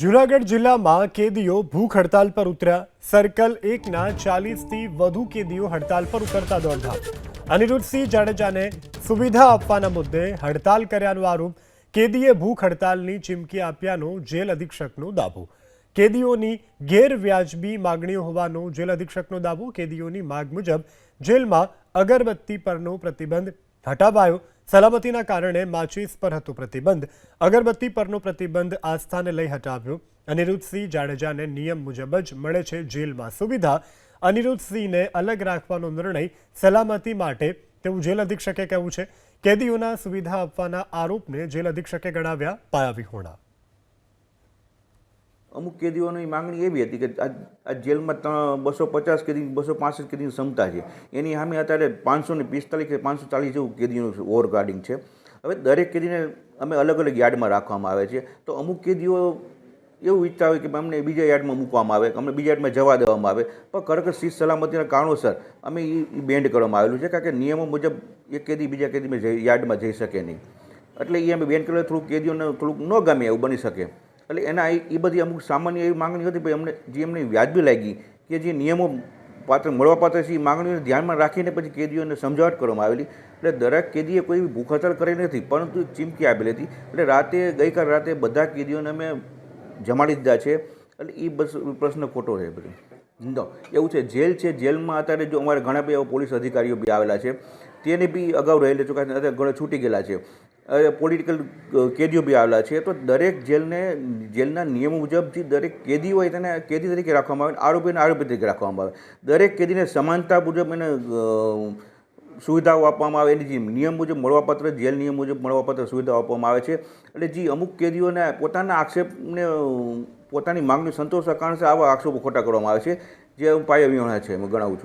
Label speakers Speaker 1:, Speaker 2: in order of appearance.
Speaker 1: જૂનાગઢ જિલ્લામાં કેદીઓ ભૂખ હડતાલ પર ઉતર્યા. સર્કલ એકના ચાલીસથી વધુ કેદીઓ હડતાલ પર ઉતરતા દોડધામ. અનિરુદ્ધસિંહ જાડેજાને સુવિધા આપવાના મુદ્દે હડતાલ કર્યાનો આરોપ. કેદીએ ભૂખ હડતાલની ચીમકી આપ્યાનો જેલ અધિક્ષકનો દાવો. કેદીઓની ગેરવ્યાજબી માગણીઓ હોવાનો જેલ અધિક્ષકનો દાવો, કેદીઓની માગ મુજબ જેલમાં અગરબત્તી પરનો પ્રતિબંધ હટાવાયો. સલામતીના કારણે માચીસ પર હતો પ્રતિબંધ. અગરબત્તી પરનો પ્રતિબંધ આસ્થાને લઈ હટાવ્યો. અનિરુદ્ધસિંહ જાડેજાને નિયમ મુજબ જ મળે છે જેલમાં સુવિધા. અનિરુદ્ધસિંહને અલગ રાખવાનો નિર્ણય સલામતી માટે તેવું જેલ અધિક્ષકે કહ્યું છે. કેદીઓના સુવિધા આપવાના આરોપને જેલ અધિક્ષકે ગણાવ્યા પાયાવિહોણા.
Speaker 2: અમુક કેદીઓની માંગણી એવી હતી કે આ જેલમાં બસો પચાસ કેદી, બસો પાસઠ કેદીની ક્ષમતા છે. એની સામે અત્યારે પાંચસો ને પિસ્તાલીસ કે પાંચસો ચાલીસ જેવું કેદીનું ઓવર ગાર્ડિંગ છે. હવે દરેક કેદીને અમે અલગ અલગ યાર્ડમાં રાખવામાં આવે છે. તો અમુક કેદીઓ એવું ઈચ્છતા હોય કે અમને બીજા યાર્ડમાં મૂકવામાં આવે, અમને બીજા યાર્ડમાં જવા દેવામાં આવે. પણ ખરેખર શિસ્ત સલામતીના કારણોસર અમે એ બેન્ડ કરવામાં આવેલું છે. કારણ કે નિયમો મુજબ એક કેદી બીજા કેદીમાં જઈ યાર્ડમાં જઈ શકે નહીં. એટલે એ અમે બેન્ડ કરેલું, થોડુંક કેદીઓને થોડુંક ન ગમે એવું બની શકે. એટલે એના એ બધી અમુક સામાન્ય એવી માંગણી હતી ભાઈ અમને જે એમને વ્યાજબી લાગી, કે જે નિયમો પાત્ર મળવાપાત્ર છે, એ માંગણીઓને ધ્યાનમાં રાખીને પછી કેદીઓને સમજાવટ કરવામાં આવેલી. એટલે દરેક કેદીએ કોઈ ભૂખ હડતાલ કરી નથી, પરંતુ ચીમકી આપેલી હતી. એટલે રાતે ગઈકાલ રાતે બધા કેદીઓને અમે જમાડી દીધા છે. એટલે એ બસ પ્રશ્ન ખોટો છે બધું. નો, એવું છે, જેલ છે, જેલમાં અત્યારે જો અમારે ઘણા બધા પોલીસ અધિકારીઓ બી આવેલા છે. તેને બી અગાઉ રહેલી ચોક્કસ અત્યારે ઘણા છૂટી ગયેલા છે. પોલિટિકલ કેદીઓ બી આવેલા છે. તો દરેક જેલને, જેલના નિયમો મુજબ જે દરેક કેદી હોય તેને કેદી તરીકે રાખવામાં આવે, આરોપીને આરોપી તરીકે રાખવામાં આવે. દરેક કેદીને સમાનતા મુજબ એને સુવિધાઓ આપવામાં આવે. એની જે નિયમ મુજબ મળવાપાત્ર, જેલ નિયમ મુજબ મળવાપાત્ર સુવિધાઓ આપવામાં આવે છે. એટલે જે અમુક કેદીઓને પોતાના આક્ષેપને, પોતાની માંગણી સંતોષવા કારણે આવા આક્ષેપો ખોટા કરવામાં આવે છે. જે હું પાયા વિહોણા છે, હું ગણાવું છું.